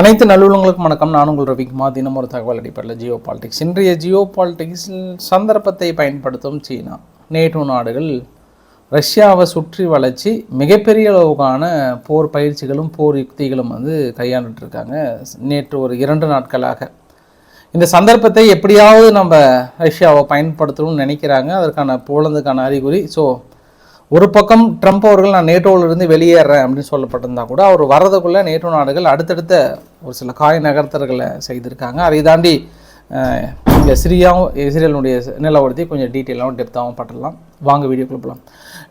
அனைத்து நல்லுள்ளங்களுக்கும் வணக்கம். நான் உங்கள் ரவிக்குமார் தினம் ஒரு தகவல் அடிப்படையில் ஜியோ பாலிடிக்ஸ். இன்றைய ஜியோ பாலிடிக்ஸில் சந்தர்ப்பத்தை பயன்படுத்தும் சீனா. நேட்டோ நாடுகள் ரஷ்யாவை சுற்றி வளர்ச்சி மிகப்பெரிய அளவுக்கான போர் பயிற்சிகளும் போர் யுக்திகளும் வந்து கையாண்டுட்ருக்காங்க நேற்று ஒரு இரண்டு நாட்களாக. இந்த சந்தர்ப்பத்தை எப்படியாவது நம்ம ரஷ்யாவை பயன்படுத்தணும்னு நினைக்கிறாங்க. அதற்கான போலந்துக்கான அறிகுறி. ஸோ ஒரு பக்கம் ட்ரம்ப் அவர்கள் நான் நேட்டோவிலிருந்து வெளியேறேன் அப்படின்னு சொல்லப்பட்டிருந்தா கூட அவர் வரதுக்குள்ளே நேட்டோ நாடுகள் அடுத்தடுத்த ஒரு சில காய நகர்த்தல்களை செய்திருக்காங்க. அதை தாண்டி இந்த சிரியாவும் இஸ்ரேலுடைய நிலவரத்தை கொஞ்சம் டீட்டெயிலாகவும் டெப்த்தாகவும் பட்டலாம் வாங்க வீடியோக்குள்ள போகலாம்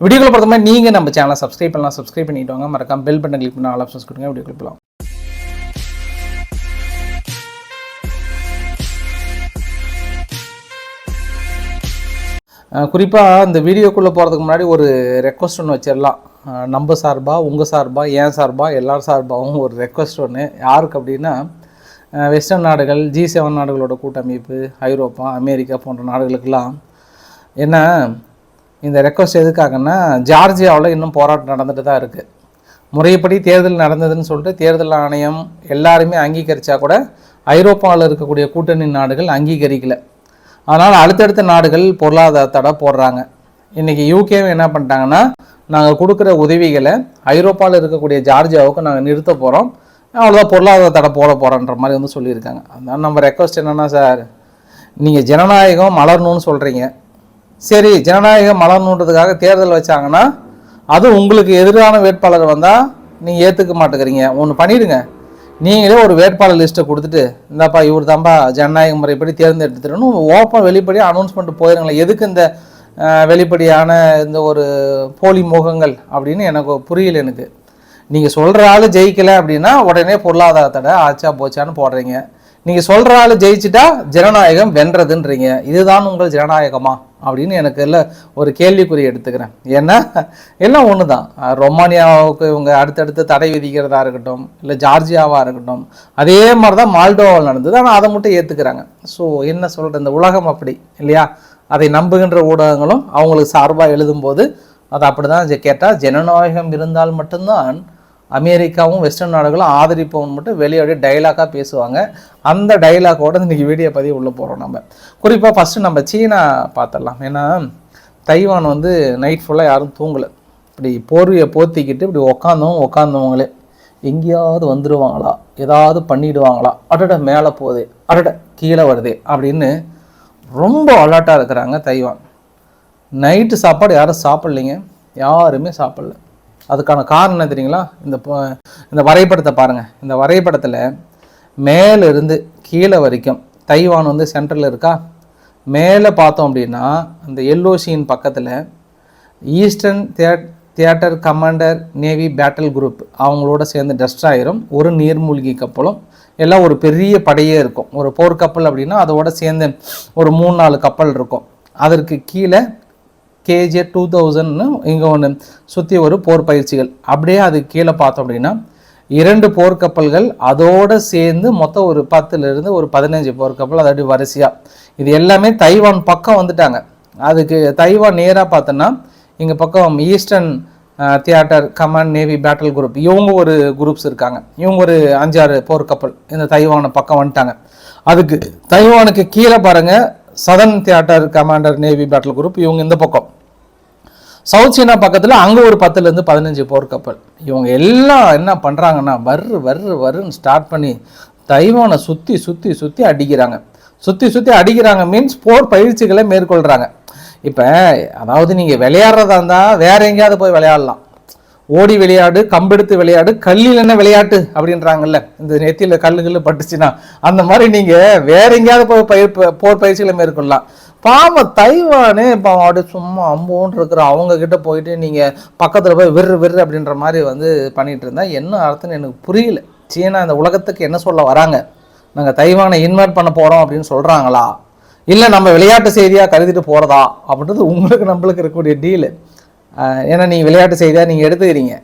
வீடியோக்குள்ள பொறுத்த மாதிரி நீங்கள் நம்ம சேனலை சப்ஸ்கிரைப் பண்ணலாம். சப்ஸ்கிரைப் பண்ணிட்டு வாங்க. மறக்காம பெல் பட்டன் கிளிக் பண்ண ஆல் ஆப்ஷன்ஸ் கொடுங்க. வீடியோக்குள்ள போகலாம் குறிப்பாக இந்த வீடியோக்குள்ளே போகிறதுக்கு முன்னாடி ஒரு ரெக்வஸ்ட் ஒன்று வச்சிடலாம் நம்ம சார்பாக உங்கள் சார்பாக ஏன் சார்பாக எல்லார் சார்பாகவும் ஒரு ரெக்வஸ்ட் ஒன்று யாருக்கு அப்படின்னா வெஸ்டர்ன் நாடுகள் ஜி செவன் நாடுகளோட கூட்டமைப்பு ஐரோப்பா அமெரிக்கா போன்ற நாடுகளுக்கெல்லாம். என்ன இந்த ரெக்வஸ்ட் எதுக்காகன்னா ஜார்ஜியாவில் இன்னும் போராட்டம் நடந்துட்டு தான் இருக்குது முறைப்படி தேர்தல் நடந்ததுன்னு சொல்லிட்டு தேர்தல் ஆணையம் எல்லாருமே அங்கீகரித்தா கூட ஐரோப்பாவில் இருக்கக்கூடிய கூட்டணி நாடுகள் அங்கீகரிக்கலை. அதனால் அடுத்தடுத்த நாடுகள் பொருளாதார தடை போடுறாங்க. இன்றைக்கி யூகேவை என்ன பண்ணிட்டாங்கன்னா நாங்கள் கொடுக்குற உதவிகளை ஐரோப்பாவில் இருக்கக்கூடிய ஜார்ஜியாவுக்கு நாங்கள் நிறுத்த போகிறோம் அவ்வளோதான் பொருளாதார தடை போட போகிறோன்ற மாதிரி வந்து சொல்லியிருக்காங்க. அதனால் நம்ம ரெக்வஸ்ட் என்னென்னா சார் நீங்கள் ஜனநாயகம் மலரணும்னு சொல்கிறீங்க சரி ஜனநாயகம் மலரணுன்றதுக்காக தேர்தல் வச்சாங்கன்னா அது உங்களுக்கு எதிரான வேட்பாளர் வந்தால் நீங்கள் ஏற்றுக்க மாட்டேங்கிறீங்க. ஒன்று பண்ணிவிடுங்க நீங்களே ஒரு வேட்பாளர் லிஸ்ட்டை கொடுத்துட்டு இந்தாப்பா இவர் தான்ப்பா ஜனநாயக முறைப்படி தேர்ந்தெடுத்துடணும் ஓப்பன் வெளிப்படையாக அனௌன்ஸ்மெண்ட் போயிருங்களேன். எதுக்கு இந்த வெளிப்படையான இந்த ஒரு போலி முகங்கள் அப்படின்னு எனக்கு புரியல எனக்கு. நீங்கள் சொல்கிற ஆள் ஜெயிக்கலை அப்படின்னா உடனே பொருளாதார தடை ஆச்சா போச்சான்னு போடுறீங்க. நீங்கள் சொல்கிற ஆள் ஜெயிச்சிட்டா ஜனநாயகம் வென்றதுன்றீங்க. இதுதான் உங்கள் ஜனநாயகமா? அப்படின்னு எனக்கு எல்லாம் ஒரு கேள்விக்குறி எடுத்துக்கிறேன். ஏன்னா எல்லாம் ஒன்று தான் ரொமானியாவுக்கு இவங்க அடுத்தடுத்து தடை விதிக்கிறதா இருக்கட்டும் இல்லை ஜார்ஜியாவாக இருக்கட்டும் அதே மாதிரி தான் மால்டோவாவில் நடந்தது. ஆனால் அதை மட்டும் ஏற்றுக்கிறாங்க ஸோ என்ன சொல்கிறது இந்த உலகம் அப்படி இல்லையா? அதை நம்புகின்ற ஊடகங்களும் அவங்களுக்கு சார்பாக எழுதும்போது அது அப்படி தான் கேட்டால் ஜனநாயகம் இருந்தால் மட்டும்தான் அமெரிக்காவும் வெஸ்டர்ன் நாடுகளும் ஆதரிப்பவன் மட்டும் வெளியே டைலாக்காக பேசுவாங்க. அந்த டைலாக்கோட இன்றைக்கி வீடியோ பதிவு உள்ளே போகிறோம் நம்ம. குறிப்பாக ஃபஸ்ட்டு நம்ம சீனா பார்த்துடலாம். ஏன்னா தைவான் வந்து நைட் ஃபுல்லாக யாரும் தூங்கலை. இப்படி போர்வையை போத்திக்கிட்டு இப்படி உக்காந்தவங்க உக்காந்தவங்களே எங்கேயாவது வந்துடுவாங்களா ஏதாவது பண்ணிடுவாங்களா? அடட மேலே போகுது அடட கீழே வருதே அப்படின்னு ரொம்ப அலர்ட்டாக இருக்கிறாங்க தைவான். நைட்டு சாப்பாடு யாரும் சாப்பிட்லைங்க. யாருமே சாப்பிடல. அதுக்கான காரணம் என்ன தெரியுங்களா? இந்த இந்த வரைபடத்தை பாருங்கள் இந்த வரைபடத்தில் மேலிருந்து கீழே வரைக்கும் தைவான் வந்து சென்ட்ரலில் இருக்கா? மேலே பார்த்தோம் அப்படின்னா அந்த எல்ஓசியின் பக்கத்தில் eastern தியேட் theatre commander navy battle group அவங்களோட சேர்ந்து டெஸ்ட்ராயரும் ஒரு நீர்மூழ்கி கப்பலும் எல்லாம் ஒரு பெரிய படையே இருக்கும். ஒரு போர்க்கப்பல் அப்படின்னா அதோட சேர்ந்து ஒரு மூணு நாலு கப்பல் இருக்கும். அதற்கு கீழே கேஜே டூ தௌசண்ட்னு இங்கே ஒன்று சுற்றி ஒரு போர் பயிற்சிகள். அப்படியே அது கீழே பார்த்தோம் அப்படின்னா இரண்டு போர்க்கப்பல்கள் அதோடு சேர்ந்து மொத்தம் ஒரு பத்துலேருந்து ஒரு பதினஞ்சு போர்க்கப்பல் அதாவது வரிசையாக இது எல்லாமே தைவான் பக்கம் வந்துட்டாங்க. அதுக்கு தைவான் நேராக பார்த்தோன்னா இங்கே பக்கம் eastern theatre command navy battle group இவங்க ஒரு குரூப்ஸ் இருக்காங்க. இவங்க ஒரு அஞ்சாறு போர்க்கப்பல் இந்த தைவானை பக்கம் வந்துட்டாங்க. அதுக்கு தைவானுக்கு கீழே பாருங்கள் southern theatre commander navy battle group இவங்க இந்த பக்கம். சவுத் சீனா பக்கத்தில் அங்கே ஒரு பத்துலேருந்து பதினஞ்சு போர்க்கப்பல் இவங்க எல்லாம் என்ன பண்ணுறாங்கன்னா வர்று வர்று வர்றுன்னு ஸ்டார்ட் பண்ணி தைவானை சுற்றி சுற்றி சுற்றி அடிக்கிறாங்க. சுற்றி சுற்றி அடிக்கிறாங்க மீன்ஸ் போர் பயிற்சிகளை மேற்கொள்கிறாங்க இப்போ அதாவது நீங்கள் விளையாடுறதா இருந்தால் வேற எங்கேயாவது போய் விளையாடலாம். ஓடி விளையாடு கம்பெடுத்து விளையாடு கல்லில் என்ன விளையாட்டு அப்படின்றாங்கல்ல. இந்த நெத்தியில் கல்லு பட்டுச்சுன்னா அந்த மாதிரி நீங்கள் வேற எங்கேயாவது போய் பயிர் போர் பயிற்சிகளை மேற்கொள்ளலாம். பாவம் தைவானே பாவம் அப்படியே சும்மா அம்போன்னு இருக்கிற அவங்க கிட்ட போயிட்டு நீங்கள் பக்கத்தில் போய் விறு விறு அப்படின்ற மாதிரி வந்து பண்ணிட்டு இருந்தா என்ன அர்த்தம்னு எனக்கு புரியல. சீனா இந்த உலகத்துக்கு என்ன சொல்ல வராங்க? நாங்கள் தைவானை இன்வைட் பண்ண போகிறோம் அப்படின்னு சொல்கிறாங்களா இல்லை நம்ம விளையாட்டு செய்தியாக கருதிட்டு போகிறதா அப்படின்றது உங்களுக்கு நம்மளுக்கு இருக்கக்கூடிய டீலு ஏன்னா நீங்கள் விளையாட்டு செய்தியாக நீங்கள் எடுத்துக்கிறீங்க.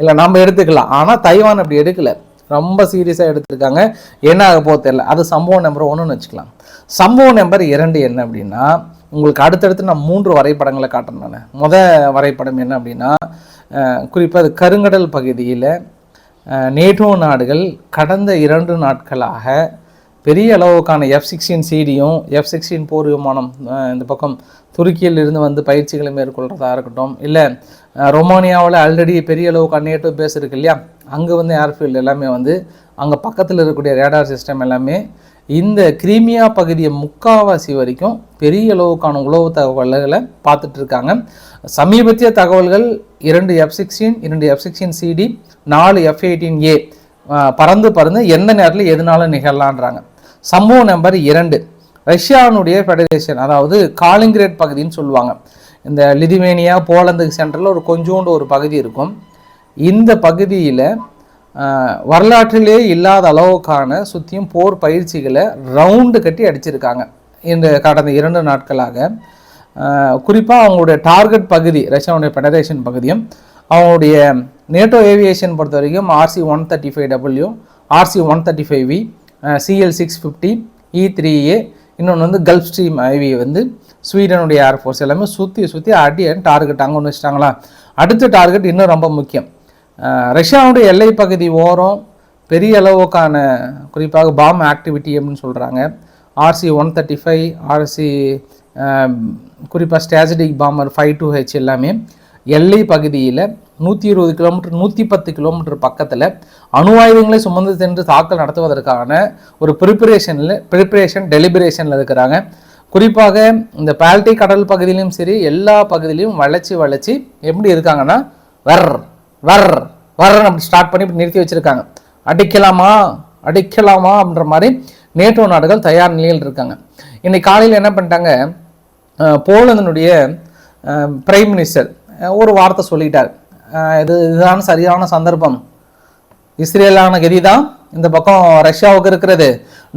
இல்லை நம்ம எடுத்துக்கலாம். ஆனால் தைவான் அப்படி எடுக்கலை. ரொம்ப சீரியஸாக எடுத்திருக்காங்க. என்ன ஆக போக தெரியல. அது சம்பவம் நம்பர் ஒன்றுன்னு வச்சுக்கலாம். சம்பவம் நம்பர் இரண்டு என்ன அப்படின்னா உங்களுக்கு அடுத்தடுத்து நான் மூன்று வரைபடங்களை காட்டுறேன் நான். முத வரைபடம் என்ன அப்படின்னா குறிப்பாக அது கருங்கடல் பகுதியில் நேட்டோ நாடுகள் கடந்த இரண்டு நாட்களாக பெரிய அளவுக்கான எஃப் சிக்ஸ்டீன் சிடியும் எஃப் சிக்ஸ்டீன் போர் விமானம் இந்த பக்கம் துருக்கியில் இருந்து வந்து பயிற்சிகளை மேற்கொள்கிறதா இருக்கட்டும் இல்லை ரொமானியாவில் ஆல்ரெடி பெரிய அளவுக்கான நேட்டோ பேஸ் இருக்கு இல்லையா? அங்கே வந்து ஏர்ஃபீல்டு எல்லாமே வந்து அங்கே பக்கத்தில் இருக்கக்கூடிய ரேடார் சிஸ்டம் எல்லாமே இந்த கிரீமியா பகுதியை முக்காவாசி வரைக்கும் பெரிய அளவுக்கான உளவு தகவல்களை பார்த்துட்டு இருக்காங்க. சமீபத்திய தகவல்கள் இரண்டு எஃப் சிக்ஸ்டீன் இரண்டு எஃப் சிக்ஸ்டீன் சிடி நாலு எஃப் எயிட்டீன் ஏ பறந்து பறந்து எந்த நேரத்தில் எதுனாலும் நிகழலான்றாங்க சம்பவம் நம்பர் இரண்டு. ரஷ்யானுடைய ஃபெடரேஷன் அதாவது காலிங்கிரேட் பகுதின்னு சொல்லுவாங்க. இந்த லிதுவேனியா போலந்துக்கு சென்டரில் ஒரு கொஞ்சோண்டு ஒரு பகுதி இருக்கும். இந்த பகுதியில் வரலாற்றிலே இல்லாத அளவுக்கான சுற்றியும் போர் பயிற்சிகளை ரவுண்டு கட்டி அடிச்சிருக்காங்க. இந்த கடந்த இரண்டு நாட்களாக. குறிப்பாக அவங்களுடைய டார்கெட் பகுதி ரஷ்யாவுடைய ஃபெடரேஷன் பகுதியும் அவங்களுடைய நேட்டோ ஏவியேஷன் பொறுத்த வரைக்கும் RC one thirty five W RC one thirty five V CL six fifty E three A இன்னொன்று வந்து கல்ஃப் ஸ்ட்ரீம் ஐவி வந்து ஸ்வீடனுடைய ஏர்ஃபோர்ஸ் எல்லாமே சுற்றி சுற்றி அடி டார்கெட் அங்கே ஒன்று வச்சுட்டாங்களா? அடுத்த டார்கெட் இன்னும் ரொம்ப முக்கியம். ரஷ்யாவுடைய எல்லை பகுதி ஓரம் பெரிய அளவுக்கான குறிப்பாக பாம் ஆக்டிவிட்டி அப்படின்னு சொல்கிறாங்க RC one thirty five RC குறிப்பாக strategic bomber five two H எல்லாமே. எல்லை பகுதியில் நூற்றி இருபது கிலோமீட்டர் நூற்றி பத்து கிலோமீட்டர் பக்கத்தில் அணு ஆயுதங்களை சுமந்து சென்று தாக்கல் நடத்துவதற்கான ஒரு ப்ரிப்பரேஷனில் ப்ரிப்பரேஷன் டெலிபரேஷனில் இருக்கிறாங்க. குறிப்பாக இந்த பால்டிக் கடல் பகுதியிலும் சரி எல்லா பகுதியிலையும் வளைச்சி வளைச்சி எப்படி இருக்காங்கன்னா வர் வர் வர் அப்படி ஸ்டார்ட் பண்ணி இப்படி நிறுத்தி வச்சுருக்காங்க. அடிக்கலாமா? அடிக்கலாமா அப்படின்ற மாதிரி நேட்டோ நாடுகள் தயார் நிலையில் இருக்காங்க. இன்னைக்கு காலையில் என்ன பண்ணிட்டாங்க? போலந்தினுடைய பிரைம் மினிஸ்டர் ஒரு வார்த்தை சொல்லிட்டார். இது இதுதான் சரியான சந்தர்ப்பம். இஸ்ரேலான கதி தான் இந்த பக்கம் ரஷ்யாவுக்கு இருக்கிறது.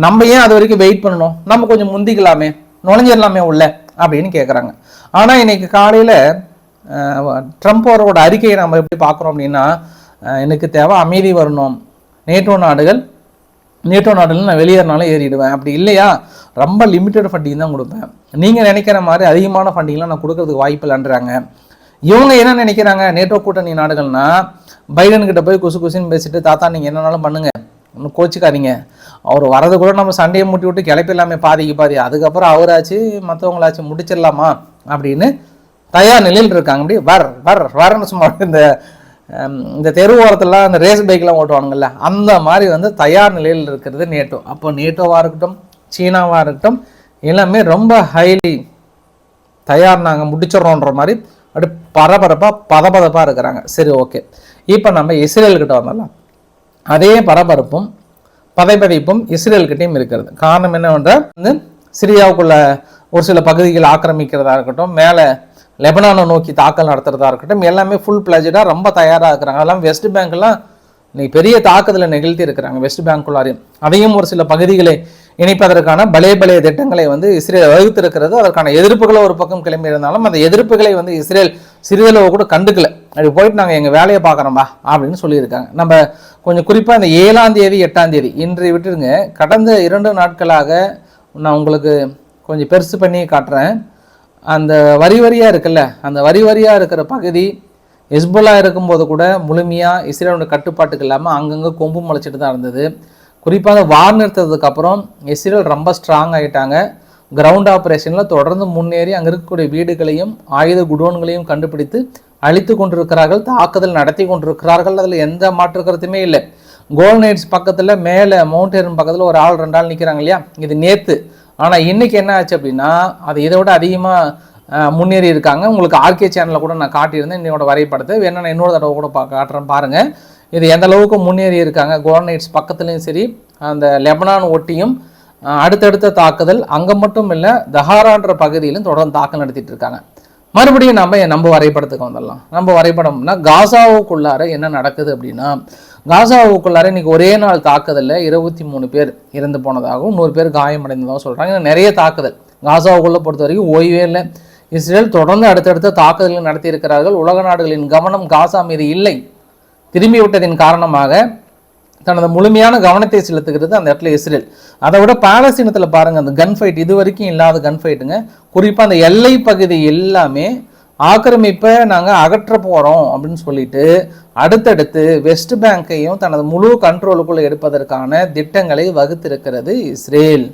நம்ம ஏன் அது வரைக்கும் வெயிட் பண்ணணும்? நம்ம கொஞ்சம் முந்திக்கலாமே நுழைஞ்சிடலாமே உள்ள அப்படின்னு கேட்குறாங்க ஆனால் இன்னைக்கு காலையில் ட்ரம்ப் அவரோட அறிக்கையை நம்ம எப்படி பார்க்குறோம் அப்படின்னா எனக்கு தேவை அமைதி வரணும். நேட்டோ நாடுகள் நேட்டோ நாடுகள் நான் வெளியேறினாலும் ஏறிடுவேன். அப்படி இல்லையா? ரொம்ப லிமிட்டட் ஃபண்டிங் தான் கொடுப்பேன். நீங்கள் நினைக்கிற மாதிரி அதிகமான ஃபண்டிங்லாம் நான் கொடுக்கறதுக்கு வாய்ப்பு இல்லைன்றாங்க. இவங்க என்ன நினைக்கிறாங்க? நேட்டோ கூட்டணி நாடுகள்னா பைடன் கிட்ட போய் குசு குசுன்னு பேசிட்டு தாத்தா நீங்கள் என்னன்னாலும் பண்ணுங்க. ஒன்றும் கோச்சிக்காதீங்க. அவர் வரது கூட நம்ம சண்டையை முட்டி விட்டு கிளப்பிடலாமே பாதிக்கு பாதி. அதுக்கப்புறம் அவராச்சு மற்றவங்களாச்சும் முடிச்சிடலாமா? அப்படின்னு தயார் நிலையில் இருக்காங்க. அப்படி வர் வர் வரன்னு சும்மா இந்த இந்த தெரு அந்த ரேஸ் பைக்லாம் ஓட்டுவானுங்கல்ல அந்த மாதிரி வந்து தயார் நிலையில் இருக்கிறது நேட்டோ. அப்போ நேட்டோவாக இருக்கட்டும் சீனாவாக இருக்கட்டும் எல்லாமே ரொம்ப ஹைலி தயார் நாங்கள் முடிச்சிடறோன்ற மாதிரி அப்படி பரபரப்பாக பதபதப்பாக இருக்கிறாங்க. சரி ஓகே இப்போ நம்ம இஸ்ரேல்கிட்ட வந்துடலாம். அதே பரபரப்பும் பதைபதைப்பும் இஸ்ரேல்கிட்டையும் இருக்கிறது. காரணம் என்னவென்றால் வந்து சிரியாவுக்குள்ள ஒரு சில பகுதிகள் ஆக்கிரமிக்கிறதா இருக்கட்டும் மேலே லெபனானை நோக்கி தாக்கல் நடத்துறதா இருக்கட்டும் எல்லாமே ஃபுல் பிளஜடாக ரொம்ப தயாராக இருக்கிறாங்க. அதெல்லாம் வெஸ்ட் பேங்க்லாம் இன்னைக்கு பெரிய தாக்குதலை நிகழ்த்தி இருக்கிறாங்க வெஸ்ட் பேங்க்குள்ளாரையும் அதையும் ஒரு சில பகுதிகளை இணைப்பதற்கான பலே பலே திட்டங்களை வந்து இஸ்ரேல் வகுத்திருக்கிறது. அதற்கான எதிர்ப்புகளை ஒரு பக்கம் கிளம்பி இருந்தாலும் அந்த எதிர்ப்புகளை வந்து இஸ்ரேல் சிறிதளவு கூட கண்டுக்கல. அப்படி போயிட்டு நாங்கள் எங்கள் வேலையை பார்க்குறோம்பா அப்படின்னு சொல்லியிருக்காங்க. நம்ம கொஞ்சம் குறிப்பாக இந்த ஏழாம் தேதி எட்டாம் தேதி. இன்று விட்டுருங்க. கடந்த இரண்டு நாட்களாக நான் உங்களுக்கு கொஞ்சம் பெருசு பண்ணி காட்டுறேன். அந்த வரி வரியாக இருக்குல்ல அந்த வரி வரியாக இருக்கிற பகுதி ஹெஸ்புல்லா இருக்கும்போது கூட முழுமையாக இஸ்ரேலோட கட்டுப்பாட்டுக்கு இல்லாமல் அங்கங்கே கொம்பு முளைச்சிட்டு தான் இருந்தது. குறிப்பாக வார் நிறுத்ததுக்கு அப்புறம் இஸ்ரேல் ரொம்ப ஸ்ட்ராங் ஆகிட்டாங்க கிரவுண்ட் ஆப்ரேஷனில் தொடர்ந்து முன்னேறி அங்கே இருக்கக்கூடிய வீடுகளையும் ஆயுத குடோன்களையும் கண்டுபிடித்து அழித்து கொண்டிருக்கிறார்கள் தாக்குதல் நடத்தி கொண்டிருக்கிறார்கள். அதில் எந்த மாற்று கருத்துமே இல்லை. கோல் நைட்ஸ் பக்கத்தில் மேலே மவுண்டேன் பக்கத்தில் ஒரு ஆள் ரெண்டு ஆள் நிற்கிறாங்க இல்லையா? இது நேற்று ஆனால் இன்னைக்கு என்ன ஆச்சு அப்படின்னா அது இதை விட அதிகமாக முன்னேறி இருக்காங்க. உங்களுக்கு ஆர்கே சேனலில் கூட நான் காட்டியிருந்தேன். என்னோட வரைபடத்தை. வேணா நான் இன்னொரு தடவை கூட பா காட்டுறேன். பாருங்கள் இது எந்த அளவுக்கு முன்னேறி இருக்காங்க கோர்னைட்ஸ் பக்கத்துலேயும் சரி அந்த லெபனான் ஒட்டியும் அடுத்தடுத்த தாக்குதல் அங்கே மட்டும் இல்லை தஹாரான்ற பகுதியிலும் தொடர்ந்து தாக்கல் நடத்திட்டு இருக்காங்க. மறுபடியும் நம்ம நம்ம வரைபடத்துக்கு வந்துடலாம். நம்ம வரைபடம்னா காசாவுக்குள்ளார என்ன நடக்குது அப்படின்னா காசாவுக்குள்ளார இன்னைக்கு ஒரே நாள் தாக்குதலில் இருபத்தி மூணு பேர் இறந்து போனதாகவும் நூறு பேர் காயமடைந்ததாகவும் சொல்கிறாங்க நிறைய தாக்குதல். காசாவுக்குள்ளே பொறுத்த வரைக்கும் ஓய்வே இல்லை. இஸ்ரேல் தொடர்ந்து அடுத்தடுத்த தாக்குதல்கள் நடத்தியிருக்கிறார்கள். உலக நாடுகளின் கவனம் காசா மீது இல்லை. திரும்பி விட்டதின் காரணமாக தனது முழுமையான கவனத்தை செலுத்துகிறது அந்த இடத்துல இஸ்ரேல். அதை விட பாலஸ்தீனத்தில் பாருங்கள் அந்த கன் ஃபைட் இது வரைக்கும் இல்லாத கன் ஃபைட்டுங்க குறிப்பாக அந்த எல்லை பகுதி எல்லாமே ஆக்கிரமிப்பை நாங்கள் அகற்ற போகிறோம் அப்படின்னு சொல்லிட்டு அடுத்தடுத்து வெஸ்ட் பேங்கையும் தனது முழு கண்ட்ரோலுக்குள்ளே எடுப்பதற்கான திட்டங்களை வகுத்திருக்கிறது இஸ்ரேல்.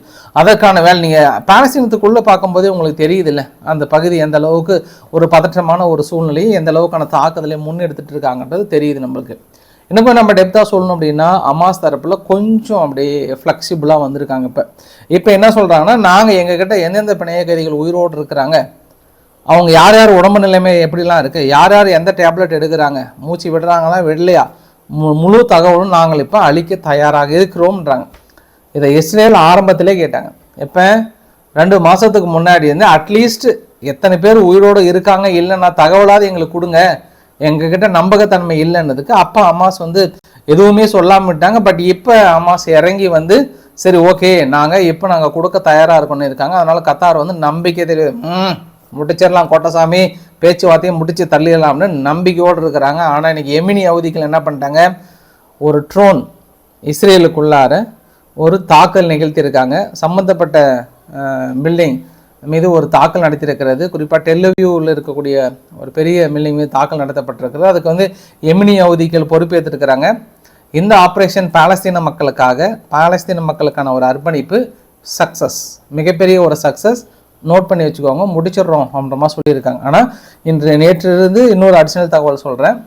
அதற்கான வேலை நீங்கள் பாலஸ்தீனத்துக்குள்ளே பார்க்கும்போதே உங்களுக்கு தெரியுதுல்ல அந்த பகுதி எந்த அளவுக்கு ஒரு பதற்றமான ஒரு சூழ்நிலையை எந்த அளவுக்கான தாக்குதலை முன்னெடுத்துட்டு இருக்காங்கன்றது தெரியுது நம்மளுக்கு. இன்னும் கொஞ்சம் நம்ம டெப்த்தாக சொல்லணும் அப்படின்னா அமாஸ் தரப்பில் கொஞ்சம் அப்படியே ஃப்ளெக்சிபிளாக வந்திருக்காங்க இப்போ. இப்போ என்ன சொல்கிறாங்கன்னா நாங்கள் எங்ககிட்ட எந்தெந்த பிணைய கைதிகள் உயிரோடு இருக்கிறாங்க அவங்க யார் யார் உடம்பு நிலைமை எப்படிலாம் இருக்குது யார் யார் எந்த டேப்லெட் எடுக்கிறாங்க மூச்சு விடுறாங்களா விடலையா மு முழு தகவலும் நாங்கள் இப்போ அழிக்க தயாராக இருக்கிறோம்ன்றாங்க. இதை இஸ்ரேல் ஆரம்பத்திலே கேட்டாங்க. எப்போ? ரெண்டு மாதத்துக்கு முன்னாடி வந்து அட்லீஸ்ட் எத்தனை பேர் உயிரோடு இருக்காங்க இல்லைன்னா தகவலாவது எங்களுக்கு கொடுங்க. எங்ககிட்ட நம்பகத்தன்மை இல்லைன்னதுக்கு அப்போ அம்மாஸ் வந்து எதுவுமே சொல்லாமல் விட்டாங்க. பட் இப்போ அம்மாஸ் இறங்கி வந்து சரி ஓகே நாங்கள் இப்போ நாங்கள் கொடுக்க தயாராக இருக்கோம்னு இருக்காங்க. அதனால கத்தார் வந்து நம்பிக்கை தெரியாது முடிச்சிடலாம் கோட்டசாமி பேச்சுவார்த்தையை முடித்து தள்ளிடலாம்னு நம்பிக்கையோடு இருக்கிறாங்க. ஆனால் இன்றைக்கி எமினி அவதிகள் என்ன பண்ணிட்டாங்க? ஒரு ட்ரோன் இஸ்ரேலுக்குள்ளார ஒரு தாக்கல் நிகழ்த்தியிருக்காங்க. சம்மந்தப்பட்ட பில்டிங் மீது ஒரு தாக்கல் நடத்தியிருக்கிறது. குறிப்பாக டெல்லவியூவில் இருக்கக்கூடிய ஒரு பெரிய மில்லிங் மீது தாக்கல் நடத்தப்பட்டிருக்கிறது. அதுக்கு வந்து எமினி அவதிகள் பொறுப்பேற்றிருக்கிறாங்க. இந்த ஆப்ரேஷன் பாலஸ்தீன மக்களுக்காக பாலஸ்தீன மக்களுக்கான ஒரு அர்ப்பணிப்பு சக்ஸஸ் மிகப்பெரிய ஒரு சக்ஸஸ் நோட் பண்ணி வச்சுக்கோங்க முடிச்சிடுறோம் அப்படின்ற மாதிரி சொல்லியிருக்காங்க. ஆனால் இன்று நேற்றிலிருந்து இன்னொரு அடிஷனல் தகவல் சொல்கிறேன்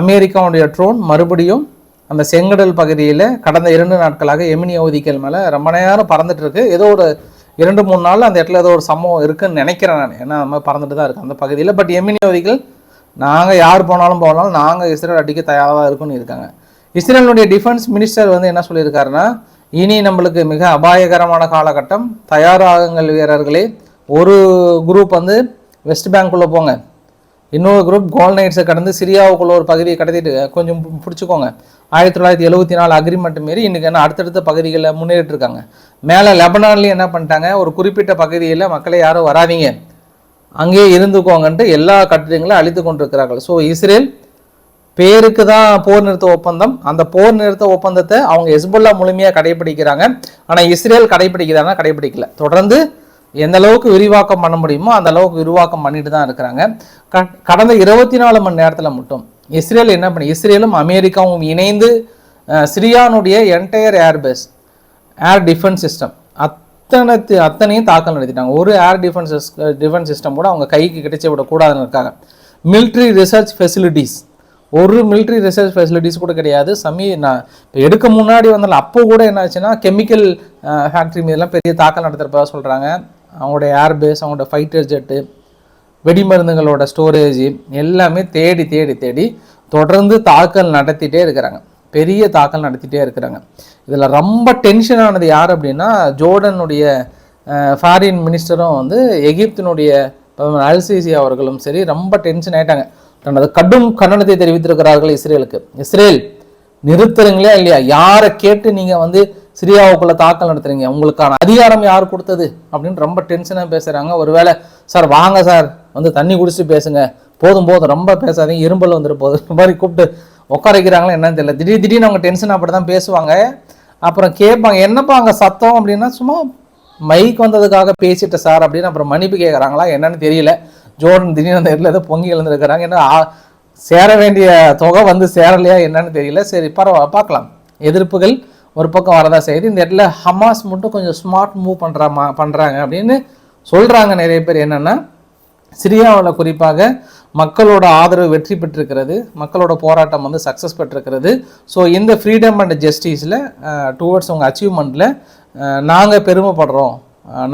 அமெரிக்காவுடைய ட்ரோன் மறுபடியும் அந்த செங்கடல் பகுதியில் கடந்த இரண்டு நாட்களாக எமினி அவதிக்கல் மேலே ரொம்ப நேரம் பறந்துட்டு இருக்கு ஏதோ ஒரு இரண்டு மூணு நாள் அந்த இடத்துல ஏதோ ஒரு சம்பவம் இருக்குன்னு நினைக்கிறேன் நான். ஏன்னா அந்த மாதிரி பறந்துட்டு தான் இருக்குது அந்த பகுதியில். பட் எமினி அவதிகள் நாங்கள் யார் போனாலும் போனாலும் நாங்கள் இஸ்ரேல் அடிக்க தயாராக இருக்குன்னு இருக்காங்க. இஸ்ரேலுடைய டிஃபென்ஸ் மினிஸ்டர் வந்து என்ன சொல்லியிருக்காருன்னா இனி நம்மளுக்கு மிக அபாயகரமான காலகட்டம். தயாராகுங்கள் வீரர்களே. ஒரு குரூப் வந்து வெஸ்ட் பேங்க்குள்ளே போங்க. இன்னொரு குரூப் கோல் நைட்ஸை கடந்து சிரியாவுக்குள்ள ஒரு பகுதியை கடத்திட்டு கொஞ்சம் பிடிச்சிக்கோங்க. ஆயிரத்தி தொள்ளாயிரத்தி எழுபத்தி நாலு அக்ரிமெண்ட் மாரி இன்றைக்கி என்ன அடுத்தடுத்த பகுதிகளில் முன்னேறிட்டு இருக்காங்க மேலே லெபனான்லேயும் என்ன பண்ணிட்டாங்க? ஒரு குறிப்பிட்ட பகுதியில் மக்களை யாரும் வராதீங்க. அங்கேயே இருந்துக்கோங்கன்ட்டு எல்லா கட்டிடங்களும் அழித்து கொண்டிருக்கிறார்கள். ஸோ இஸ்ரேல் பேருக்கு தான் போர் நிறுத்த ஒப்பந்தம். அந்த போர் நிறுத்த ஒப்பந்தத்தை அவங்க ஹெஸ்புல்லா முழுமையாக கடைபிடிக்கிறாங்க. ஆனால் இஸ்ரேல் கடைபிடிக்கிறாங்கன்னா கடைபிடிக்கல. தொடர்ந்து எந்த அளவுக்கு விரிவாக்கம் பண்ண முடியுமோ அந்த அளவுக்கு விரிவாக்கம் பண்ணிட்டு தான் இருக்கிறாங்க. க- கடந்த இருபத்தி நாலு மணி நேரத்தில் மட்டும் இஸ்ரேல் என்ன பண்ணி இஸ்ரேலும் அமெரிக்காவும் இணைந்து சிரியானுடைய entire airbase air defence system அத்தனை அத்தனையும் தாக்கல் நடத்திட்டாங்க. ஒரு ஏர் டிஃபென்ஸ் டிஃபென்ஸ் சிஸ்டம் கூட அவங்க கைக்கு கிடைச்சி விடக்கூடாதுன்னு இருக்காங்க. மிலிட்ரி ரிசர்ச் ஃபெசிலிட்டிஸ் ஒரு மிலிட்ரி ரிசர்ச் ஃபெசிலிட்டிஸ் கூட கிடையாது. சமீ நான் இப்போ எடுக்க முன்னாடி வந்தாலும் அப்போ கூட என்ன ஆச்சுன்னா கெமிக்கல் ஃபேக்ட்ரி மீதெல்லாம் பெரிய தாக்கல் நடத்துகிறப்ப சொல்கிறாங்க அவங்களுடைய ஏர்பேஸ் அவங்களோட ஃபைட்டர் ஜெட்டு வெடிமருந்துகளோட ஸ்டோரேஜ் எல்லாமே தேடி தேடி தேடி தொடர்ந்து தாக்கல் நடத்திட்டே இருக்கிறாங்க. பெரிய தாக்கல் நடத்திட்டே இருக்கிறாங்க. இதில் ரொம்ப டென்ஷன் ஆனது யார் அப்படின்னா ஜோர்டனுடைய ஃபாரின் மினிஸ்டரும் வந்து எகிப்தினுடைய அல்சிசி அவர்களும் சரி ரொம்ப டென்ஷன் ஆயிட்டாங்க. தனது கடும் கண்டனத்தை தெரிவித்திருக்கிறார்கள் இஸ்ரேலுக்கு. இஸ்ரேல் நிறுத்துறீங்களா இல்லையா? யாரை கேட்டு நீங்கள் வந்து சிரியாவுக்குள்ள தாக்கல் நடத்துறீங்க. உங்களுக்கான அதிகாரம் யார் கொடுத்தது? அப்படின்னு ரொம்ப டென்ஷனாக பேசுகிறாங்க ஒருவேளை சார் வாங்க சார். வந்து தண்ணி குடிச்சு பேசுங்க. போதும் போதும். ரொம்ப பேசாதீங்க. இரும்பல் வந்துட்டு போதும் இந்த மாதிரி கூப்பிட்டு உட்கார வைக்கிறாங்களா என்னன்னு தெரியல. திடீர் திடீர்னு அவங்க டென்ஷன் அப்படி தான் பேசுவாங்க. அப்புறம் கேட்பாங்க என்னப்பா அங்கே சத்தம்? அப்படின்னா சும்மா மைக் வந்ததுக்காக பேசிட்ட சார். அப்படின்னு அப்புறம் மன்னிப்பு கேட்குறாங்களா என்னன்னு தெரியல. ஜோர்டன் திடீர்னு அந்த இடத்துல ஏதோ பொங்கி எழுந்திருக்கிறாங்க. என்ன சேர வேண்டிய தொகை வந்து சேரலையா? என்னன்னு தெரியல. சரி பரவாயில்ல பார்க்கலாம். எதிர்ப்புகள் ஒரு பக்கம் வரதா செய்யுது. இந்த இடத்துல ஹமாஸ் மட்டும் கொஞ்சம் ஸ்மார்ட் மூவ் பண்ணுறாமா பண்ணுறாங்க அப்படின்னு சொல்கிறாங்க நிறைய பேர். என்னென்னா சிரியாவில் குறிப்பாக மக்களோட ஆதரவு வெற்றி பெற்றிருக்கிறது. மக்களோட போராட்டம் வந்து சக்ஸஸ் பெற்றிருக்கிறது. ஸோ இந்த ஃப்ரீடம் அண்ட் ஜஸ்டிஸில் டுவர்ட்ஸ் உங்கள் அச்சீவ்மெண்ட்டில் நாங்கள் பெருமைப்படுறோம்.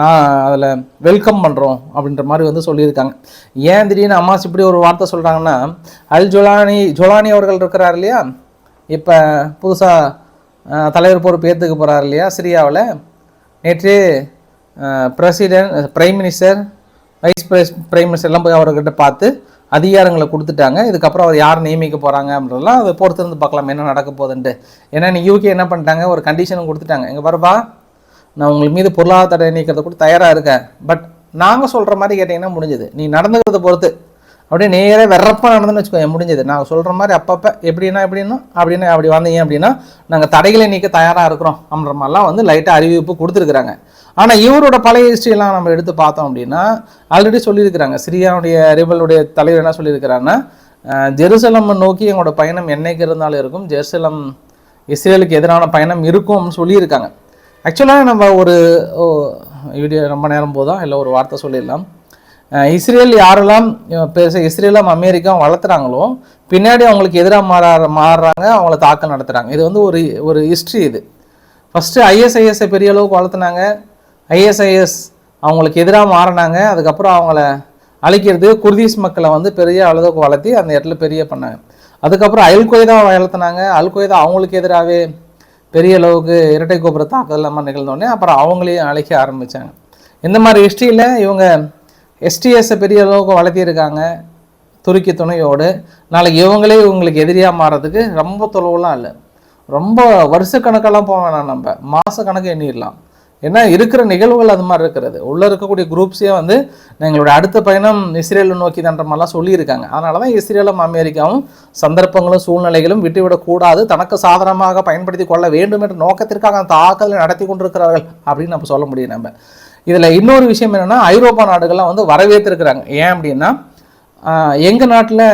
நான் அதில் வெல்கம் பண்ணுறோம் அப்படின்ற மாதிரி வந்து சொல்லியிருக்காங்க. ஏன் திடீர்னு அம்மாஸ் இப்படி ஒரு வார்த்தை சொல்கிறாங்கன்னா அல் ஜொலானி ஜொலானி அவர்கள் இருக்கிறார் இல்லையா? இப்போ புதுசாக தலைவர் பொறுப்பு ஏற்றுக்க போகிறார் இல்லையா? சிரியாவில். நேற்று பிரசிடென்ட் பிரைம் மினிஸ்டர் வைஸ் பிரஸ் பிரைம் மினிஸ்டர் எல்லாம் போய் அவர்கிட்ட பார்த்து அதிகாரங்களை கொடுத்துட்டாங்க. இதுக்கப்புறம் அவர் யார் நியமிக்க போகிறாங்க அப்படின்றலாம் அதை பொறுத்திருந்து பார்க்கலாம். என்ன நடக்க போகுதுன்ட்டு. ஏன்னா நீ யூகே என்ன பண்ணிட்டாங்க? ஒரு கண்டிஷனும் கொடுத்துட்டாங்க. எங்கள் பாருப்பா நான் உங்களுக்கு மீது பொருளாதார தடை நீக்கிறத கூட தயாராக இருக்கேன். பட் நாங்கள் சொல்கிற மாதிரி கேட்டிங்கன்னா முடிஞ்சது. நீ நடந்துக்கிறத பொறுத்து. அப்படியே நேராக வெறப்பாக நடந்துன்னு வச்சுக்கோங்க முடிஞ்சது. நாங்கள் சொல்கிற மாதிரி அப்பப்போ எப்படின்னா எப்படின்னா அப்படின்னா அப்படி வந்தீங்க அப்படின்னா நாங்கள் தடைகளை நீக்க தயாராக இருக்கிறோம் அப்படின்ற மாதிரிலாம் வந்து லைட்டாக அறிவிப்பு கொடுத்துருக்குறாங்க. ஆனால் இவரோட பழைய ஹிஸ்ட்ரியெல்லாம் நம்ம எடுத்து பார்த்தோம் அப்படின்னா ஆல்ரெடி சொல்லியிருக்கிறாங்க. சிரியாவுடைய ரிபலுடைய தலைவர் என்ன சொல்லியிருக்கிறாங்கன்னா ஜெருசலம் நோக்கி எங்களோட பயணம் என்னைக்கு இருந்தாலும் இருக்கும். ஜெருசலம் இஸ்ரேலுக்கு எதிரான பயணம் இருக்கும்னு சொல்லியிருக்காங்க. ஆக்சுவலாக நம்ம ஒரு ஓ, வீடியோ ரொம்ப நேரம் போதும் இல்லை ஒரு வார்த்தை சொல்லிடலாம். இஸ்ரேல் யாரெல்லாம் பெருசாக இஸ்ரேலும் அமெரிக்காவும் வளர்த்துறாங்களோ பின்னாடி அவங்களுக்கு எதிராக மாற மாறுறாங்க அவங்கள தாக்கல் நடத்துகிறாங்க இது வந்து ஒரு ஒரு ஹிஸ்ட்ரி இது. ஃபஸ்ட்டு ஐஎஸ்ஐஎஸ்ஐ பெரிய அளவுக்கு வளர்த்துனாங்க. ஐஎஸ்ஐஎஸ் அவங்களுக்கு எதிராக மாறினாங்க. அதுக்கப்புறம் அவங்கள அழிக்கிறது குர்தீஸ் மக்களை வந்து பெரிய அளவுக்கு வளர்த்தி அந்த இடத்துல பெரிய பண்ணாங்க. அதுக்கப்புறம் அல்கொய்தா வளர்த்துனாங்க. அல் கொய்தா அவங்களுக்கு எதிராகவே பெரிய அளவுக்கு இரட்டை கோபுர தாக்குதல் இல்லாமல் நிகழ்ந்தோடனே அப்புறம் அவங்களையும் அழைக்க ஆரம்பித்தாங்க இந்த மாதிரி ஹிஸ்ட்ரியில் இவங்க எஸ்டிஎஸ்ஸை பெரிய அளவுக்கு வளர்த்திருக்காங்க. துருக்கி துணையோடு. நாளைக்கு இவங்களே இவங்களுக்கு எதிரியாக மாறதுக்கு ரொம்ப தொலைவுலாம் இல்லை. ரொம்ப வருஷக்கணக்கெல்லாம் போக வேணாம் நம்ம. மாத கணக்கு எண்ணிடலாம். ஏன்னா இருக்கிற நிகழ்வுகள் அது மாதிரி இருக்கிறது. உள்ளே இருக்கக்கூடிய குரூப்ஸே வந்து எங்களோட அடுத்த பயணம் இஸ்ரேலை நோக்கி தன்ற மாதிரிலாம் சொல்லியிருக்காங்க. அதனால தான் இஸ்ரேலும் அமெரிக்காவும் சந்தர்ப்பங்களும் சூழ்நிலைகளும் விட்டுவிடக்கூடாது தனக்கு சாதனமாக பயன்படுத்தி கொள்ள வேண்டும் என்ற நோக்கத்திற்காக அந்த தாக்குதலை நடத்தி கொண்டிருக்கிறார்கள் அப்படின்னு நம்ம சொல்ல முடியும் நம்ம. இதில் இன்னொரு விஷயம் என்னென்னா ஐரோப்பா நாடுகள்லாம் வந்து வரவேற்றிருக்கிறாங்க. ஏன் அப்படின்னா எங்கள் நாட்டில்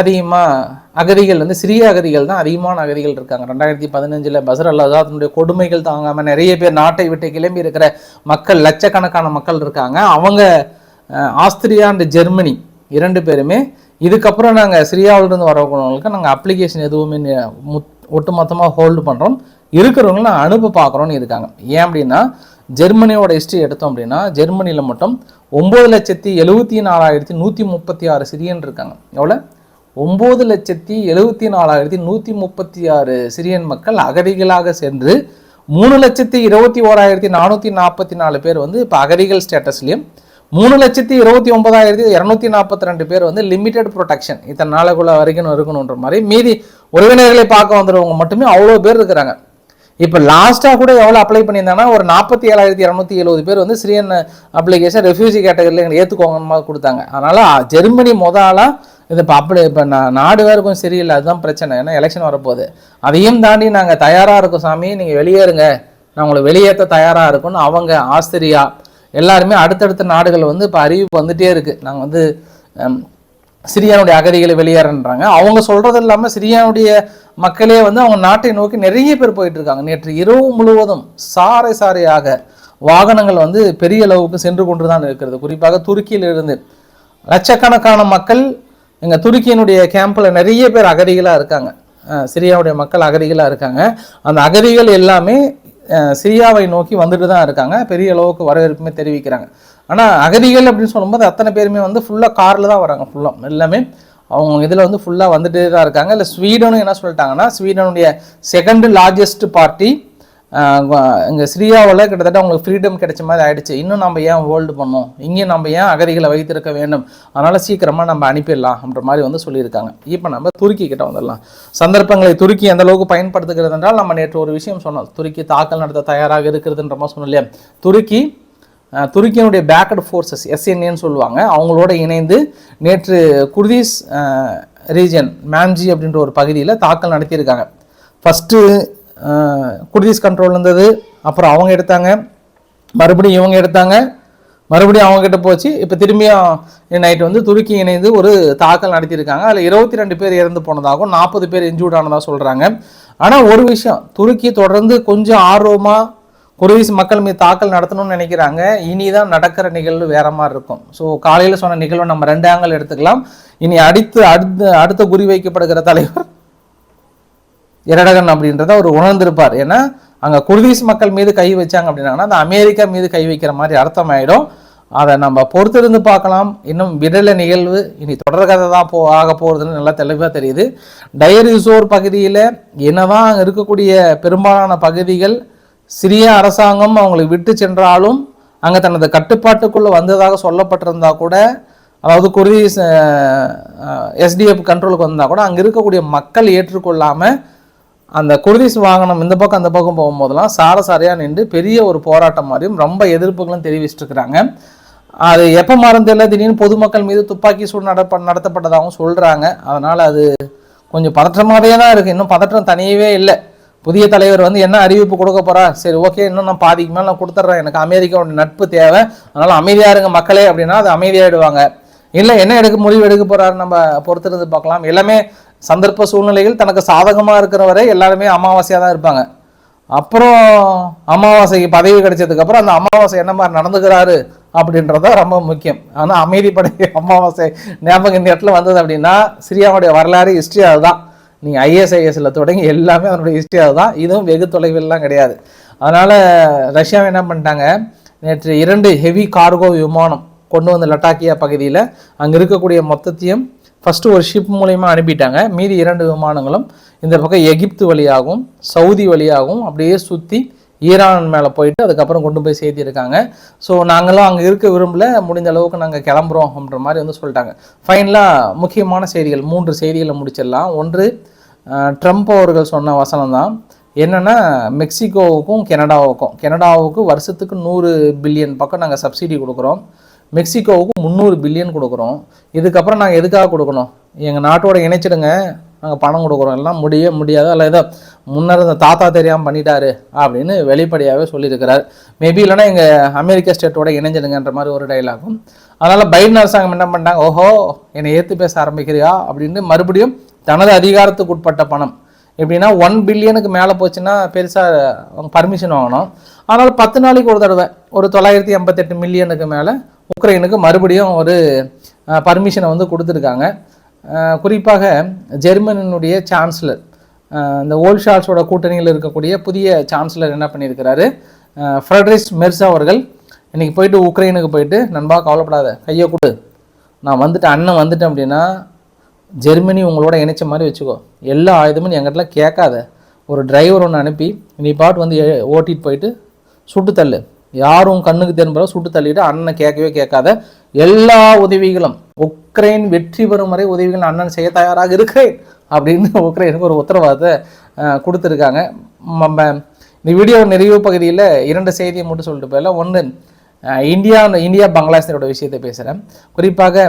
அதிகமாக அகதிகள் வந்து சிறிய அகதிகள் தான் அதிகமான அகதிகள் இருக்காங்க. ரெண்டாயிரத்தி பதினஞ்சில் பசர் அல் அசாத்தினுடைய கொடுமைகள் தாங்காமல் நிறைய பேர் நாட்டை விட்டு கிளம்பி இருக்கிற மக்கள் லட்சக்கணக்கான மக்கள் இருக்காங்க. அவங்க ஆஸ்திரியா அண்ட் ஜெர்மனி இரண்டு பேருமே இதுக்கப்புறம் நாங்கள் சிரியாவிலிருந்து வரவங்களுக்கு நாங்கள் அப்ளிகேஷன் எதுவுமே முத் ஒட்டுமொத்தமாக ஹோல்டு பண்ணுறோம் இருக்கிறவங்களும் நான் அனுப்ப பார்க்குறோன்னு இருக்காங்க. ஏன் அப்படின்னா ஜெர்மனியோட ஹிஸ்ட்ரி எடுத்தோம் அப்படின்னா ஜெர்மனியில் மட்டும் ஒம்பது லட்சத்தி எழுபத்தி நாலாயிரத்தி நூற்றி முப்பத்தி ஆறு சிரியன் இருக்காங்க. எவ்வளோ ஒம்பது லட்சத்தி எழுபத்தி நாலாயிரத்தி நூற்றி முப்பத்தி ஆறு சிரியன் மக்கள் அகதிகளாக சென்று மூணு லட்சத்தி இருபத்தி ஓராயிரத்தி நானூற்றி நாற்பத்தி நாலு பேர் வந்து இப்போ அகதிகள் ஸ்டேட்டஸ்லேயும் மூணு லட்சத்தி இருபத்தி ஒன்பதாயிரத்தி இரநூத்தி நாற்பத்தி ரெண்டு பேர் வந்து லிமிடெட் ப்ரொடெக்ஷன் இத்தனை நாளைக்குள்ள வரைக்கும் இருக்கணுன்ற மாதிரி மீதி உறவினர்களை பார்க்க வந்துடுறவங்க மட்டுமே அவ்வளோ பேர் இருக்கிறாங்க. இப்போ லாஸ்ட்டாக கூட எவ்வளோ அப்ளை பண்ணியிருந்தாங்கன்னா ஒரு நாற்பத்தி ஏழாயிரத்தி இரநூத்தி எழுபது பேர் வந்து சிரியன் அப்ளிகேஷன் ரெஃப்யூஜி கேட்டகரியில் ஏற்றுக்கோங்கன்னு மாதிரி கொடுத்தாங்க. அதனால் ஜெர்மனி முதலாக இது இப்போ அப்படி இப்போ நான் நாடு வேறு கொஞ்சம் சரியில்லை அதுதான் பிரச்சனை. ஏன்னா எலெக்ஷன் வரப்போகுது. அதையும் தாண்டி நாங்கள் தயாராக இருக்கோம் சாமி. நீங்கள் வெளியேறுங்க. நான் உங்களை வெளியேற்ற தயாராக இருக்கும்னு அவங்க ஆஸ்திரியா எல்லாருமே அடுத்தடுத்த நாடுகள் வந்து இப்போ அறிவிப்பு வந்துகிட்டே இருக்குது நாங்கள் வந்து சிரியானுடைய அகதிகளை வெளியேறன்றாங்க. அவங்க சொல்கிறது இல்லாமல் சிரியானுடைய மக்களே வந்து அவங்க நாட்டை நோக்கி நிறைய பேர் போயிட்டு இருக்காங்க. நேற்று இரவு முழுவதும் சாறை சாறையாக வாகனங்கள் வந்து பெரிய அளவுக்கு சென்று கொண்டு தான் இருக்கிறது. குறிப்பாக துருக்கியிலிருந்து லட்சக்கணக்கான மக்கள் எங்கள் துருக்கியினுடைய கேம்பில் நிறைய பேர் அகதிகளாக இருக்காங்க. சிரியாவுடைய மக்கள் அகதிகளாக இருக்காங்க. அந்த அகதிகள் எல்லாமே சிரியாவை நோக்கி வந்துட்டு தான் இருக்காங்க. பெரிய அளவுக்கு வரவேற்புமே தெரிவிக்கிறாங்க. ஆனால் அகதிகள் அப்படின்னு சொல்லும்போது அத்தனை பேருமே வந்து ஃபுல்லாக காரில் தான் வராங்க ஃபுல்லாக எல்லாமே அவங்க இதில் வந்து ஃபுல்லாக வந்துட்டு தான் இருக்காங்க. இல்லை ஸ்வீடனும் என்ன சொல்லிட்டாங்கன்னா ஸ்வீடனுடைய செகண்ட் லார்ஜஸ்ட் பார்ட்டி இங்கே சிரியாவில் கிட்டத்தட்ட அவங்களுக்கு ஃப்ரீடம் கிடைச்ச மாதிரி ஆயிடுச்சு. இன்னும் நம்ம ஏன் ஹோல்டு பண்ணோம்? இங்கேயும் நம்ம ஏன் அகதிகளை வைத்திருக்க வேண்டும்? அதனால் சீக்கிரமாக நம்ம அனுப்பிடலாம் அப்படின்ற மாதிரி வந்து சொல்லியிருக்காங்க. இப்போ நம்ம துருக்கி கிட்ட வந்துடலாம். சந்தர்ப்பங்களை துருக்கி எந்த அளவுக்கு பயன்படுத்துகிறது என்றால் நம்ம நேற்று ஒரு விஷயம் சொன்னோம். துருக்கி தாக்கல் நடத்த தயாராக இருக்கிறதுன்ற மாதிரி சொன்னோம் இல்லையா? துருக்கி துருக்கியினுடைய பேக்கட் ஃபோர்ஸஸ் எஸ்என்ஏன்னு சொல்லுவாங்க. அவங்களோட இணைந்து நேற்று குர்தீஸ் ரீஜன் மேம்ஜி அப்படின்ற ஒரு பகுதியில் தாக்கல் நடத்தியிருக்காங்க. ஃபஸ்ட்டு குர்தீஸ் கண்ட்ரோல் இருந்தது அப்புறம் அவங்க எடுத்தாங்க. மறுபடியும் இவங்க எடுத்தாங்க. மறுபடியும் அவங்கக்கிட்ட போச்சு. இப்போ திரும்பியும் நைட் வந்து துருக்கி இணைந்து ஒரு தாக்கல் நடத்தியிருக்காங்க. அதில் இருபத்தி ரெண்டு பேர் இறந்து போனதாகவும் நாற்பது பேர் இன்ஜூர்ட் ஆனதாக சொல்கிறாங்க ஆனால் ஒரு விஷயம் துருக்கி தொடர்ந்து கொஞ்சம் ஆர்வமாக குர்தீஸ் மக்கள் மீது தாக்கல் நடத்தணும்னு நினைக்கிறாங்க. இனிதான் நடக்கிற நிகழ்வு வேற மாதிரி இருக்கும். ஸோ காலையில் சொன்ன நிகழ்வு நம்ம ரெண்டு ஆங்கிள் எடுத்துக்கலாம். இனி அடுத்து அடுத்த அடுத்த குறி வைக்கப்படுகிற தலைவர் இரடகன் அப்படின்றத அவர் உணர்ந்திருப்பார். ஏன்னா அங்கே குர்தீஸ் மக்கள் மீது கை வச்சாங்க அப்படின்னாங்கன்னா அந்த அமெரிக்கா மீது கை வைக்கிற மாதிரி அர்த்தம் ஆயிடும் அதை நம்ம பொறுத்திருந்து பார்க்கலாம். இன்னும் விடல நிகழ்வு. இனி தொடர்கதை தான் போ ஆக போகிறதுன்னு நல்லா தெளிவாக தெரியுது. டயரிசோர் பகுதியில் என்னதான் அங்கே இருக்கக்கூடிய பெரும்பாலான பகுதிகள் சிரிய அரசாங்கம் அவங்களுக்கு விட்டு சென்றாலும் அங்கே தனது கட்டுப்பாட்டுக்குள்ளே வந்ததாக சொல்லப்பட்டிருந்தா கூட அதாவது குர்தீஸ் எஸ்டிஎஃப் கண்ட்ரோலுக்கு வந்தால் கூட அங்கே இருக்கக்கூடிய மக்கள் ஏற்றுக்கொள்ளாமல் அந்த குருதிஸ் வாகனம் இந்த பக்கம் அந்த பக்கம் போகும்போதெல்லாம் சார சாரையாக நின்று பெரிய ஒரு போராட்டம் மாதிரியும் ரொம்ப எதிர்ப்புகளும் தெரிவிச்சிட்டுருக்குறாங்க அது எப்போ மறந்தில்ல திடீர்னு பொதுமக்கள் மீது துப்பாக்கி சூடு நடப்ப நடத்தப்பட்டதாகவும் சொல்கிறாங்க அதனால் அது கொஞ்சம் பதற்றமாகவே தான் இருக்குது இன்னும் பதற்றம் தனியவே இல்லை. புதிய தலைவர் வந்து என்ன அறிவிப்பு கொடுக்க போறா? சரி ஓகே இன்னும் நான் பாதிக்கு மேலே நான் கொடுத்துட்றேன். எனக்கு அமெரிக்காவோட நட்பு தேவை. அதனால் அமைதியாக இருங்க மக்களே அப்படின்னா அது அமைதியாயிடுவாங்க. இல்லை என்ன எடுக்க முடிவு எடுக்க போறாரு நம்ம பொறுத்திருந்து பார்க்கலாம். எல்லாமே சந்தர்ப்ப சூழ்நிலைகள் தனக்கு சாதகமாக இருக்கிற வரை எல்லாருமே அமாவாசையாக தான் இருப்பாங்க. அப்புறம் அமாவாசைக்கு பதவி கிடைச்சதுக்கப்புறம் அந்த அமாவாசை என்ன மாதிரி நடந்துக்கிறாரு அப்படின்றத ரொம்ப முக்கியம். ஆனால் அமைதிப்படை அமாவாசை ஞாபகம் இந்த இடத்துல வந்தது அப்படின்னா சிரியாவுடைய வரலாறு ஹிஸ்ட்ரி அதுதான். நீங்கள் ஐஎஸ்ஐஎஸ்ல தொடங்கி எல்லாமே அதனுடைய ஹிஸ்ட்ரி அதுதான் இதுவும் வெகு தொலைவில்லாம் கிடையாது. அதனால் ரஷ்யாவை என்ன பண்ணிட்டாங்க? நேற்று இரண்டு ஹெவி கார்கோ விமானம் கொண்டு வந்த லட்டாக்கியா பகுதியில் அங்கே இருக்கக்கூடிய மொத்தத்தையும் ஃபஸ்ட்டு ஒரு ஷிப் மூலயமா அனுப்பிட்டாங்க. மீதி இரண்டு விமானங்களும் இந்த பக்கம் எகிப்து வழியாகவும் சவுதி வழியாகவும் அப்படியே சுற்றி ஈரான் மேலே போயிட்டு அதுக்கப்புறம் கொண்டு போய் சேர்த்திருக்காங்க. ஸோ நாங்களும் அங்கே இருக்க விரும்பல. முடிஞ்ச அளவுக்கு நாங்கள் கிளம்புறோம் அப்படின்ற மாதிரி வந்து சொல்லிட்டாங்க. ஃபைனலாக முக்கியமான செய்திகள். மூன்று செய்திகளை முடிச்சிடலாம். ஒன்று ட்ரம்ப் அவர்கள் சொன்ன வசனம் தான். என்னென்னா மெக்சிகோவுக்கும் கனடாவுக்கும். கனடாவுக்கு வருஷத்துக்கு நூறு பில்லியன் பக்கம் நாங்கள் சப்சிடி கொடுக்குறோம். மெக்சிகோவுக்கு முந்நூறு பில்லியன் கொடுக்குறோம். இதுக்கப்புறம் நாங்கள் எதுக்காக கொடுக்கணும்? எங்கள் நாட்டோட இணைச்சிடுங்க. நாங்கள் பணம் கொடுக்குறோம். எல்லாம் முடிய முடியாது அல்ல ஏதோ முன்னர் இந்த தாத்தா தெரியாமல் பண்ணிட்டாரு அப்படின்னு வெளிப்படையாகவே சொல்லியிருக்கிறார். மேபி இல்லைன்னா எங்கள் அமெரிக்க ஸ்டேட்டோட இணைஞ்சிடுங்கன்ற மாதிரி ஒரு டைலாகும் அதனால் பைடன் அரசாங்கம் என்ன பண்ணிட்டாங்க? ஓஹோ என்னை ஏற்று பேச ஆரம்பிக்கிறியா? அப்படின்னு மறுபடியும் தனது அதிகாரத்துக்கு உட்பட்ட பணம். எப்படின்னா ஒன் பில்லியனுக்கு மேலே போச்சுன்னா பெருசாக அவங்க பர்மிஷன் வாங்கணும். அதனால் பத்து நாளைக்கு ஒரு தடவை ஒரு தொள்ளாயிரத்தி எண்பத்தெட்டு மில்லியனுக்கு மேலே உக்ரைனுக்கு மறுபடியும் ஒரு பர்மிஷனை வந்து கொடுத்துருக்காங்க. குறிப்பாக ஜெர்மனினுடைய சான்சலர் இந்த ஓல்ட் ஷார்ட்ஸோட கூட்டணியில் இருக்கக்கூடிய புதிய சான்சலர் என்ன பண்ணியிருக்கிறாரு? ஃப்ரெட்ரிஸ் மெர்ஸ் அவர்கள் இன்றைக்கி போயிட்டு உக்ரைனுக்கு போயிட்டு நண்பா கவலைப்படாத கையை கொடு. நான் வந்துட்டு அண்ணன் வந்துட்டேன் அப்படின்னா ஜெர்மனி உங்களோட இணைச்ச மாதிரி வச்சுக்கோ. எல்லா ஆயுதமும் நீ எங்கிட்டல கேட்காத. ஒரு டிரைவர் ஒன்று அனுப்பி நீ பாட்டு வந்து ஓட்டிகிட்டு போயிட்டு சுட்டு தள்ளு. யாரும் கண்ணுக்கு தெரிஞ்ச சுட்டு தள்ளிட்டு அண்ணனை கேட்கவே கேட்காத. எல்லா உதவிகளும் உக்ரைன் வெற்றி பெறும் வரை உதவிகள் அண்ணன் செய்ய தயாராக இருக்கிறேன் அப்படின்னு உக்ரைனுக்கு ஒரு உத்தரவாதத்தை கொடுத்துருக்காங்க. நம்ம இந்த வீடியோ நிறைவு பகுதியில் இரண்டு செய்தியை மட்டும் சொல்லிட்டு போயிடலாம். ஒன்று இந்தியா இந்தியா பங்களாதேஷோட விஷயத்தை பேசுகிறேன் குறிப்பாக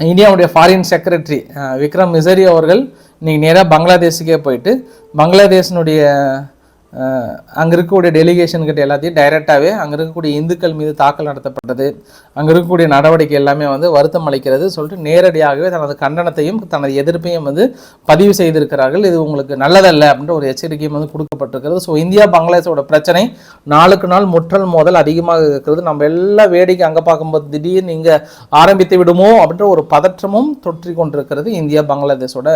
இந்தியாவுடைய ஃபாரின் செக்ரட்டரி விக்ரம் மிசரி அவர்கள் இன்றைக்கி நேராக பங்களாதேஷுக்கே போயிட்டு பங்களாதேஷினுடைய அங்கே இருக்கக்கூடிய டெலிகேஷன்கிட்ட எல்லாத்தையும் டைரெக்டாகவே அங்கே இருக்கக்கூடிய இந்துக்கள் மீது தாக்கல் நடத்தப்பட்டது. அங்கே இருக்கக்கூடிய நடவடிக்கை எல்லாமே வந்து வருத்தம் அளிக்கிறது சொல்லிட்டு நேரடியாகவே தனது கண்டனத்தையும் தனது எதிர்ப்பையும் வந்து பதிவு செய்திருக்கிறார்கள். இது உங்களுக்கு நல்லதல்ல அப்படின்ற ஒரு எச்சரிக்கையும் வந்து கொடுக்கப்பட்டிருக்கிறது. ஸோ இந்தியா பங்களாதேஷோட பிரச்சனை நாளுக்கு நாள் முற்றல் மோதல் அதிகமாக இருக்கிறது. நம்ம எல்லாம் வேடிக்கை அங்கே பார்க்கும்போது திடீர்னு இங்கே ஆரம்பித்து விடுமோ அப்படின்ற ஒரு பதற்றமும் தொற்றி கொண்டிருக்கிறது இந்தியா பங்களாதேஷோட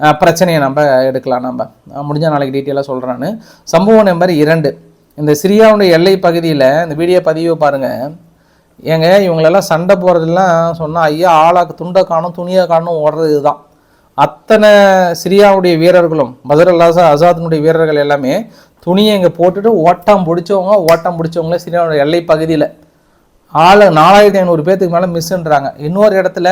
பிரச்சனையை நம்ம எடுக்கலாம் நம்ம. முடிஞ்ச நாளைக்கு டீட்டெயிலாக சொல்கிறான்னு சம்பவம் நம்பர் இரண்டு. இந்த சிரியாவுடைய எல்லை பகுதியில் இந்த வீடியோ பதிவு பாருங்கள் ஏங்க இவங்களெல்லாம் சண்டை போகிறதெல்லாம் சொன்னால் ஐயா ஆளாக்கு துண்டை காணும் துணியை காணும் ஓடுறது தான் அத்தனை சிரியாவுடைய வீரர்களும் பதர் அல்லாசா அசாத்தினுடைய வீரர்கள் எல்லாமே துணியை இங்கே போட்டுட்டு ஓட்டம் பிடிச்சவங்க ஓட்டம் பிடிச்சவங்களே சிரியாவுடைய எல்லை பகுதியில் ஆள் நாலாயிரத்தி ஐநூறு பேர்த்துக்கு மேலே மிஸ்ன்றாங்க இன்னொரு இடத்துல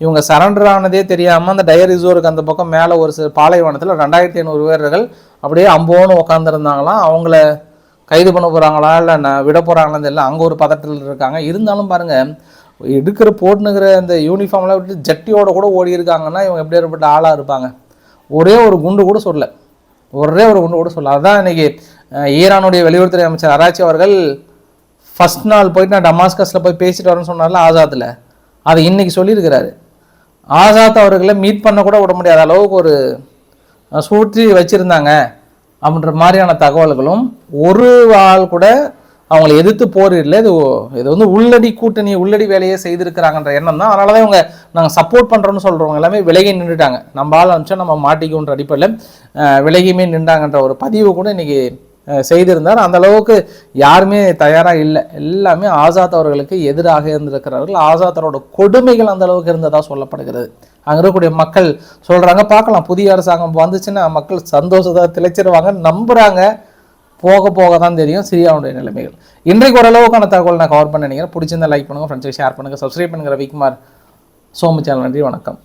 இவங்க சரண்டர் ஆனதே தெரியாமல் அந்த டயர் ரிசோருக்கு அந்த பக்கம் மேலே ஒரு சில பாலைவனத்தில் ரெண்டாயிரத்தி ஐநூறு வீரர்கள் அப்படியே அம்போன்னு உட்காந்துருந்தாங்களாம் அவங்கள கைது பண்ண போகிறாங்களா இல்லை நான் விட போகிறாங்களான்னு தெரியல. அங்கே ஒரு பதட்டத்தில் இருக்காங்க. இருந்தாலும் பாருங்கள் எடுக்கிற போட்டுனுக்கிற அந்த யூனிஃபார்ம்லாம் விட்டு ஜட்டியோட கூட ஓடி இருக்காங்கன்னா இவங்க எப்படி ஏற்பட்ட ஆளாக இருப்பாங்க? ஒரே ஒரு குண்டு கூட சொல்லல. ஒரே ஒரு குண்டு கூட சொல்லல. அதுதான் இன்றைக்கி ஈரானுடைய வெளியுறவுத்துறை அமைச்சர் அராச்சி அவர்கள் ஃபர்ஸ்ட் நாள் போயிட்டு நான் டமாஸ்கஸில் போய் பேசிட்டு வரேன்னு சொன்னார்ல ஆசாத்தில். அதை இன்னைக்கு சொல்லியிருக்கிறாரு. ஆசாத் அவர்களை மீட் பண்ண கூட விட முடியாத அளவுக்கு ஒரு சூற்றி வச்சுருந்தாங்க அப்படின்ற மாதிரியான தகவல்களும் ஒரு ஆள் கூட அவங்கள எதிர்த்து போரிடல இது இது வந்து உள்ளடி கூட்டணி உள்ளடி வேலையை செய்திருக்கிறாங்கன்ற எண்ணம் தான். அதனால தான் இவங்க நாங்கள் சப்போர்ட் பண்ணுறோன்னு சொல்கிறவங்க எல்லாமே விலகி நின்றுட்டாங்க. நம்ம ஆள் அனுப்பிச்சா நம்ம மாட்டிக்கும்ன்ற அடிப்படையில் விலகியுமே நின்றாங்கன்ற ஒரு பதிவு கூட இன்றைக்கி செய்திருந்தார். அந்த அளவுக்கு யாருமே தயாராக இல்லை. எல்லாமே ஆசாத் அவர்களுக்கு எதிராக இருந்திருக்கிறார்கள். ஆசாத்தரோட கொடுமைகள் அந்த அளவுக்கு இருந்ததாக சொல்லப்படுகிறது. அங்கே இருக்கக்கூடிய மக்கள் சொல்கிறாங்க பார்க்கலாம். புதிய அரசாங்கம் வந்துச்சுன்னா மக்கள் சந்தோஷத்தை திளைச்சிருவாங்க நம்புகிறாங்க போக போக தான் தெரியும் சிரியாவுடைய நிலைமைகள். இன்றைக்கு ஓரளவுக்கான தகவல் நான் கவர் பண்ண நினைக்கிறேன். பிடிச்சிருந்தா லைக் பண்ணுங்கள் ஃப்ரெண்ட்ஸுக்கு ஷேர் பண்ணுங்கள் சப்ஸ்கிரைப் பண்ணுங்கள் ரவிக்குமார் சோமு சேனல் நன்றி வணக்கம்.